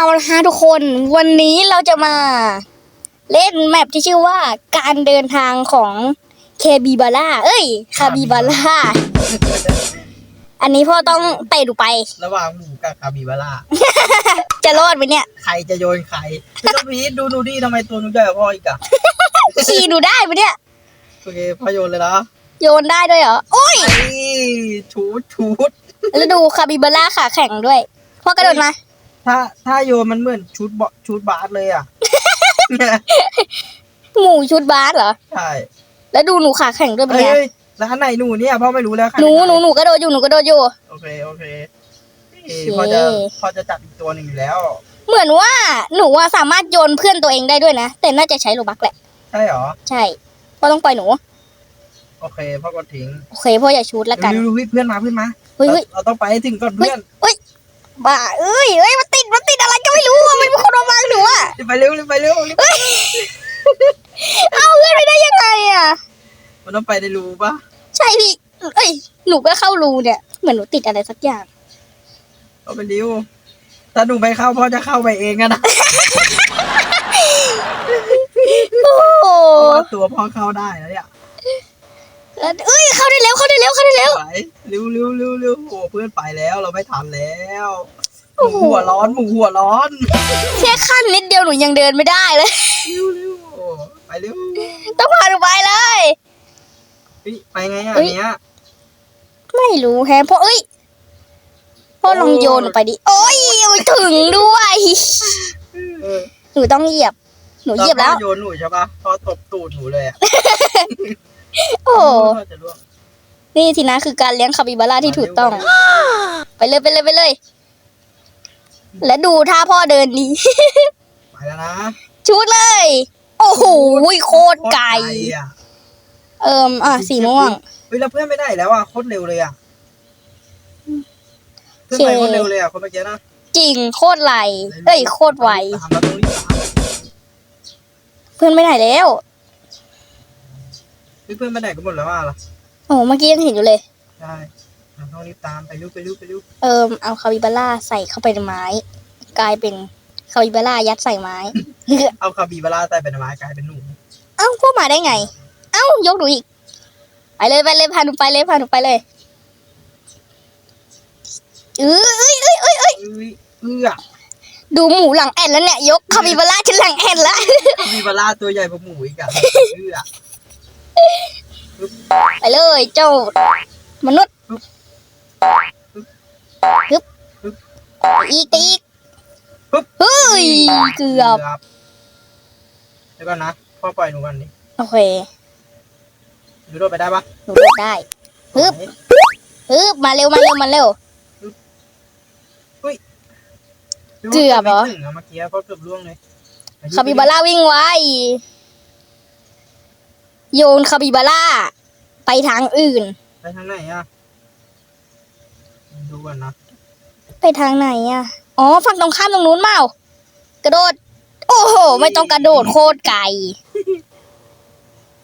เอาละฮะทุกคนวันนี้เราจะมาเล่นแมปที่ชื่อว่าการเดินทางของเคบีบาร่าเอ้ยคาบีบาร่าอันนี้พ่อต้องเตะดูไประหว่างหมูกับคาบิบาร่าจะรอดไหมเนี่ย ใครจะโยนใครพี่ต้องพีทดูดูดิทำไมตัวหนูใหญ่กว่าพ่ออีกอะขี่ดูได้ไหมเนี่ยโอเคพ่อโยนเลยนะโยนได้ด้วยเหรอโอ้ยไอ้ชูดชูดแล้วดูคาบิบาร่าขาแข็งด้วยพ่อกระโดดมา ถ้าถ้าโยนมันเหมือนชุดบอชุดบาสเลยอะ หมูชุดบาสเหรอ ใช่แล้วดูหนูขาแข็งด้วยเป็นเอ้ไงยแล้วอันไหนหนูเนี่ยพ่อไม่รู้แล้วใครหนูเป็หนูหนูกระโดดอยู่หนูกระโดดอยู่ โอเคโอเคนี่โอเคพ่อจะพ่อจะจับอีกตัวหนึ่งอยู่แล้ว เหมือนว่าหนูว่าสามารถโยนเพื่อนตัวเองได้ด้วยนะ แต่น่าจะใช้โลบักแหละ ใช่เหรอ ใช่พ่อต้องปล่อยหนู โอเคพ่อกดทิ้งโอเคพ่ออย่าชูดแล้วกันดูดูเพื่อนมาเพื่อนมาเฮ้ยเฮ้ยเราเราต้องไปให้ถึงก่อนเพื่อนบ้าเอ้ยเอ้ยมันติด มันติดอะไรก็ไม่รู้อะมันเป็นคนระวังหนูอะรีบไปเร็วรีบไปเร็วรีบไปเอาเพื่อนไปได้ยังไงอะมันต้องไปในรูปะใช่พี่เอ้ยหนูก็เข้ารูเนี่ยเหมือนหนูติดอะไรสักอย่างเอาไปเร็วถ้าหนูไม่เข้าพ่อจะเข้าไปเองอะนะโอ้โหเพราะว่าตัวพ่อเข้าได้แล้วเนี่ยแล้วเอ้ยเข้าได้เร็วเข้าได้เร็วเข้าได้เร็วไปเร็วเร็วเร็วเร็วโอ้เพื่อนไปแล้วเราไม่ทันแล้วห โอ้มูโหหัวร้อนหมูหัวร้อนแค่ขั้นนิดเดียวหนูยังเดินไม่ได้เลย เร็วเร็วโอ้ไปเร็วต้องพาหนูไปเลย เฮ้ยไปไงอะเฮ้ย เนี้ยไม่รู้แฮะพ่อเอ้ยพ่อลองโยนหนูไปดิโอ้ยถึงด้วยเออหนูต้องเหยียบ หนูเหยียบแล้ว ตอนพ่อโยนหนูใช่ปะพ่อตบตูดหนูเลยอะโอ้โหพ่อจะล่วงนี่สินะคือการเลี้ยงคาปิบาร่าที่ถูกต้อง ไปเลยไปเลยไปเลย แล้วดูท่าพ่อเดินดีไปแล้วนะชุดเลย โอ้โหโคตรไกลโคตรอะเอิมอะสีม่วง เฮ้ยแล้วเพื่อนไม่ได้แล้วอะโคตรเร็วเลยอะเพื่อนโอเคไปโคตรเร็วเลยอะคนเมื่อกี้นะจริงโคตรไหลเอ้ยโคตรไวตามเราต้องรีบตามเพื่อนไปไหนแล้วเฮ้ยเพื่อนไปไหนกันหมดแล้วอะล่ะโอ้เมื่อกี้ยังเห็นอยู่เลยใช่เรา ต้องรีบตามไปเร็วไปเร็วไปเร็วเอิมเอาคาปิบาร่าใส่เข้าไปในไม้ กลายเป็นคาปิบาร่ายัดใส่ไม้ เอาคาบิบาร่าใส่เป็นไม้กลายเป็นหนูเอ้าพวกมาได้ไง เอ้ายกหนูอีก ไปเลยไปเลยพาหนูไปเลยพาหนูไปเลยเอ้ยเอ้ยเอ้ยเอ้ยเอ้ยเอ้ยเอื้อดูหมูหลังแอนแล้วเนี่ย ยกคาปิบาร่าฉันหลังแอนแล้ว คาบิบาร่าตัวใหญ่กว่าหมูอีกอะเอื้อไปเลยเจ้ามนุษย์ ฮึบอีกไปอีกเฮ้ยเกือบเดี๋ยวก่อนนะพ่อปล่อยหนูก่อนดิโอเคหนูโดดไปได้ปะหนูโดดได้ฮึบฮึบมาเร็วมาเร็วมาเร็วเกือบเหรอไม่ถึงอะเมื่อกี้พ่อเกือบล่วงเลยคาปิบาร่าวิ่งไวโยนคาปิบาร่าไปทางอื่น ไปทางไหนอะ ดูก่อนนะไปทางไหนอะ อ๋อ ฝั่งตรงข้ามตรงนู้นเปล่ากระโดด โอ้โห ไม่ต้องกระโดดโคตรไกล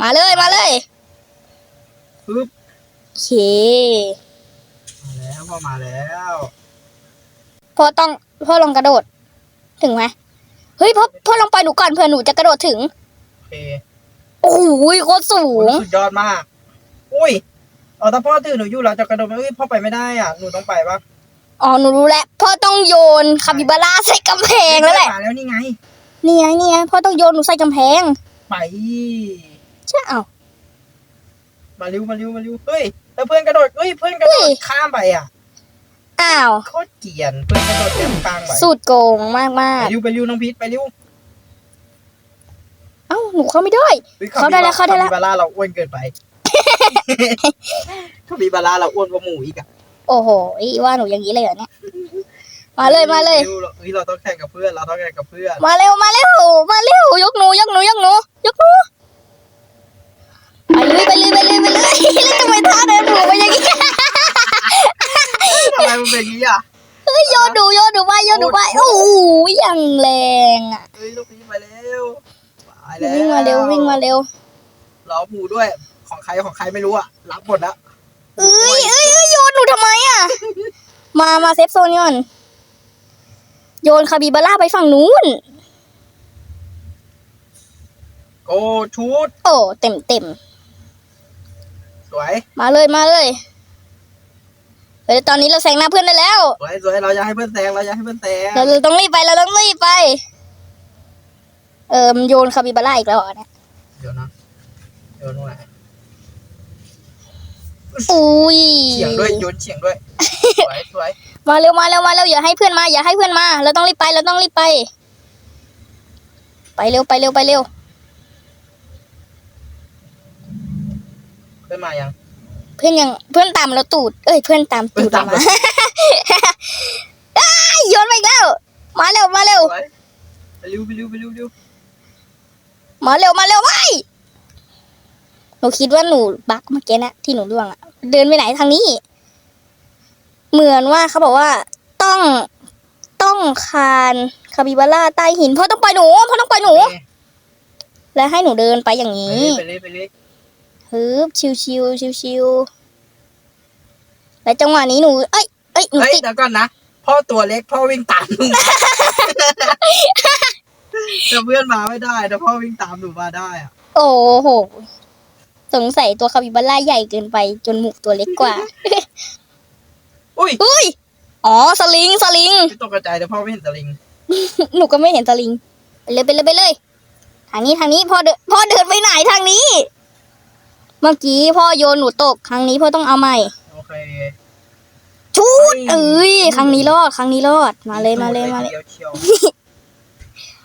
มาเลย มาเลยปึ๊บโอเค มาแล้วพ่อมาแล้วพ่อต้องพ่อลองกระโดด ถึงไหมเฮ้ยพ่อพ่อลองไปหนูก่อนเผื่อหนูจะกระโดดถึง โอเคโอ้โหโคตรสูโอ้งสุดยอดมาก อุ้ย เอาถ้าพ่อตื่นหนูอยู่เราจะกระโดดไปเอ้ยพ่อไปไม่ได้อะหนูต้องไปปะอ๋อหนูรู้แล้วพ่อต้องโยนคาปิบาร่าใส่กำแพงแล้วแหละมาแล้วนี่ไง นี่ไงนี่ไงพ่อต้องโยนหนูใส่กำแพงไปใช่เอา มาเร็วมาเร็วมาเร็วเฮ้ยแล้วเพื่อนกระโดดเฮ้ยเพื่อนกระโดเฮ้ดย ข้ามไปอะอ้าวโคตรเกลียนเพื่อนกระโดดเต็มกลางไปสูตรโกงมากมาไปกเร็วไปเร็วน้องพีทไปเร็วเอ้าหนูเข้าไม่ได้ ฮ้ยเข้าได้แล้วเข้าได้แล้วคาบิบาร่าเราอ้วนเกินไป คาบิบาร่าเราอ้วนกว่าหมูอีกอะโอ้โหอีว่าหนูอย่างนี้เลยเหรอเนี่ย มาเลยมาเลย ร็วเฮ้ยเราต้องแข่งกับเพื่อนเราต้องแข่งกับเพื่อนมาเร็วมาเร็วมาเร็วยกหนูยกหนูยกหนูยกหนูไปเลยไปเลยไปเลยไปเลยแล้วทำไมท่าเดินหนูไปอย่างนี้ทำไมมันเป็นอย่างนี้อะเฮ้ยโยนหนูโยนหนูไปโยนหนูไปโอ้โหอย่างแรงอะเฮ้ยลูกพีทไปเร็วไปแล้ววิ่งมาเร็ววิ่งมาเร็วล้อหมูด้วย ของใครของใครไม่รู้อะรับหมดแล้วเอ้ยเอ้ยเอ้ยโยนหนูทำไมอะ มามาเซฟโซนก่อนโยนคาบิบาร่าไปฝั่งนู้น โกชุดโอ้เต็มเต็มสวยๆมาเลยมาเลยเฮ้ยตอนนี้เราแซงหน้าเพื่อนได้แล้วสวยสวยเราอยากให้เพื่อนแซงเราอยากให้เพื่อนแซงเราเราต้องรีบไปเราต้องรีบไป เออมนโยนคาบิบาร่าอีกแล้วเหรอเนี่ยเดี๋ยวนะเดี๋ยวนู่นแหละ อุ้ยเฉียงด้วยโยนเฉียงด้วยสวยสวยมาเร็วมาเร็วมาเร็วอย่าให้เพื่อนมาอย่าให้เพื่อนมาเราต้องรีบไปเราต้องรีบไป ไปเร็วไปเร็วไปเร็วเพื่อนมายัง เพื่อนยังเพื่อนตามเราตูด เอ้ยเพื่อนตามตูดเพื่อนตามเรามาอ้ายโยนไปอีกแล้ว มาเร็วมาเร็ว สวยไปเร็วไปเร็วไปเร็วเร็วมาเร็วมาเร็วไป หนูคิดว่าหนูบักเมื่อกี้นะที่หนูร่วงอะเดินไปไหนทางนี้ เหมือนว่าเขาบอกว่า ต้องต้องคานคาบิบาร่าใต้หินพ่อต้องปล่อยหนูพ่อต้องปล่อยหนู และให้หนูเดินไปอย่างไปนี้เลยไปเลยไปเลยฮึบชิวชิวชิวชิวๆและจังหวะนี้หนู เอ้ยเอ้ยหนูเฮ้ยติดเดี๋ยวก่อนนะพ่อตัวเล็กพ่อวิ่งตามหนูมาแต่เพื่อนมาไม่ได้แต่พ่อวิ่งตามหนูมาได้อะโอ้โห สงสัยตัวคาบิบาร่าใหญ่เกินไป จนหมูกตัวเล็กกว่า อุ้ยเฮ้ย อ๋อ สลิง สลิง ไม่ตกกระจายแต่พ่อไม่เห็นสลิง หนูก็ไม่เห็นสลิง ไปเลยไปเลยไปเลย ทางนี้ทางนี้พ่อเดินพ่อเดินไปไหนทางนี้ เมื่อกี้พ่อโยนหนูตก ครั้งนี้พ่อต้องเอาใหม่ โอเคชุดเอ้ย ครั้งนี้รอด ครั้งนี้รอด มาเลยมาเลยมาเลยดีวเชียว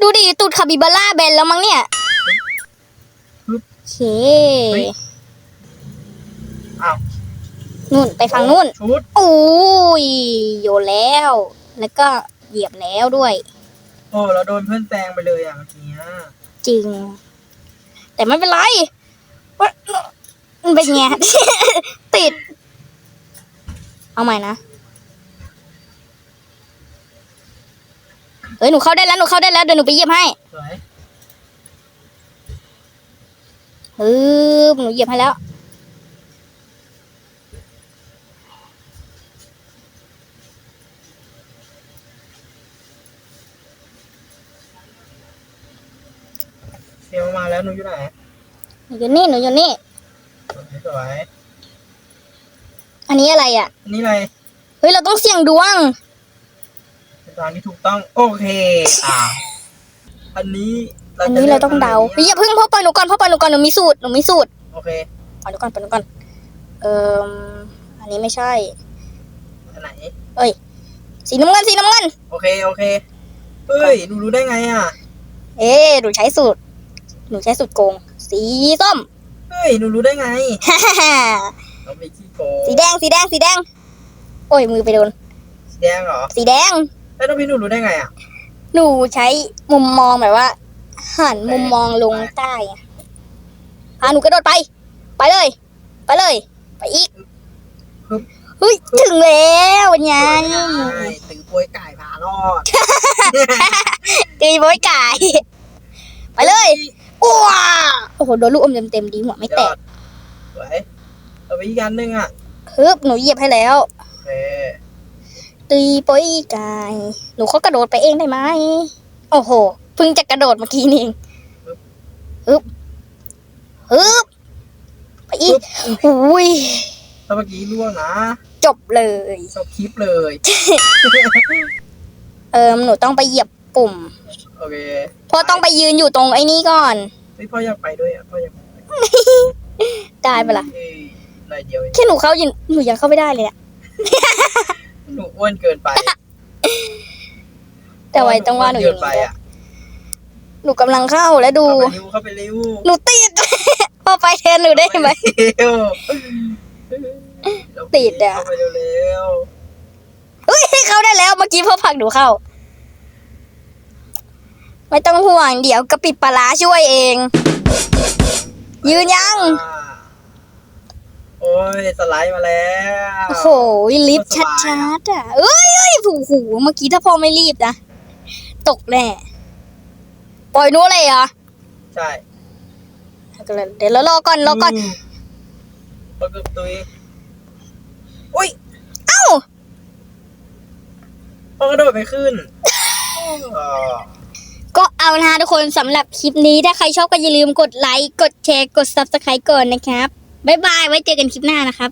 ดูดิตูดคาบิบาร่าแบนแล้วมั้งเนี่ยปึ๊บโอ เคเฮ้ย อ้าวนู่นไปฝั่งนู่นชุดอุ้ยโยนแล้ว แล้วก็เหยียบแล้วด้วย โอ้เราโดนเพื่อนแซงไปเลยอะเมื่อกี้อะจริง แต่ไม่เป็นไรมันเป็นไง ติด เอาใหม่นะ เฮ้ย หนูเข้าได้แล้ว หนูเข้าได้แล้ว เดี๋ยวหนูไปเหยียบให้ สวย ฮึบหนูเหยียบให้แล้ว เซียวมาแล้วหนูอยู่ไหนหนูอยู่นี่หนูอยู่นี่ สวยสวยอันนี้อะไรอะ อันนี้อะไรเฮ้ย เราต้องเสี่ยงดวง เป็นทางที่ถูกต้อง โอเค อ่าอันนี้ อันนี้เราต้องเดาจะอย่าเพิ่งพ่อปล่อยหนูก่อนพ่อปล่อยหนูก่อนหนูมีสูตรหนูมีสูตรโอเคปล่อยหนูก่อนปล่อยหนูก่อนเอ่ออันนี้ไม่ใช่อันไหนสีน้ำเงินสีน้ำเงินโอเคโอเคเฮ้ยหนูรู้ได้ไงอะ เอ๊ะหนูใช้สูตร หนูใช้สูตรโกง สีส้มเฮ้ยหนูรู้ได้ไงเราไม่ขี้โกงสีแดงสีแดงสีแดง โอ้ยมือไปโดนสีแดงเหรอสีแดงแล้วน้องพี่หนูรู้ได้ไงอะ หนูใช้มุมมองแบบว่า หันมุมมองลงใต้อะอะหนูกระโดดไป ไปเลย ไปเลย ไปอีกฮึบเฮ้ยถึงแล้วเป็นไงใช่ตือป่วยไก่พารอดตีโบอยไก่ไปเลยว้าโอ้โหโดนลูกอมเต็มๆดีหัวไม่แตยอกดสวยเอาไปอีกอันหนึงอะฮึบหนูเหยียบให้แล้วโอเคตีโป้อยไก่หนูเขากระโดดไปเองได้ไหมโอ้โห เพิ่งจะกระโดดเมื่อกี้นี่เองฮึบฮึบไปอีกอุ้ยถ้าเมื่อกี้ล่วงนะจบเลยชอบคลิปเลย เอิมหนูต้องไปเหยียบปุ่มโอเคพ่อต้องไปยืนอยู่ตรงไอ้นี้ก่อนเฮ้ยพ่ออยากไปด้วยอะพ่ออยากไปได้ปะล่ะเอ้ยหน่อยเดียวเองแค่หนูเข้ายืนหนูยังเข้าไม่ได้เลยเนี่ยหนูอ้วนเกินไป แต่ไว้ต้องว่าหนูอเกิยู่นไปนี่อะ หนูกำลังเข้าแล้วดู เข้าไปเร็วเข้าไปเร็วหนูติดพ่อไปแทนหนูได้ไหม เร็วติดอะ เข้าไปเร็วเฮ้ยเข้าได้แล้วเมื่อกี้พ่อผลักหนูเข้า ไม่ต้องห่วง เดี๋ยวกะปิปลาร้าช่วยเอง ยืนยัง ๆอ่าโอ้ยสไลด์มาแล้วโอ้โหลิฟต์ชัดๆอะเอ้ยเอ้ยผูหูเมื่อกี้ถ้าพ่อไม่รีบนะ ตกแน่ ปล่อยนู้นเลยเหรอใช่เดี๋ยวเรารอก่อนรอก่อนปกบตุยอุ้ยเอ้าพ่อกระโดดไปขึ้นก็เอานะทุกคนสำหรับคลิปนี้ถ้าใครชอบก็อย่าลืมกดไลค์กดแชร์กด subscribe ก่อนนะครับ บ๊ายบาย ไว้เจอกันคลิปหน้านะครับ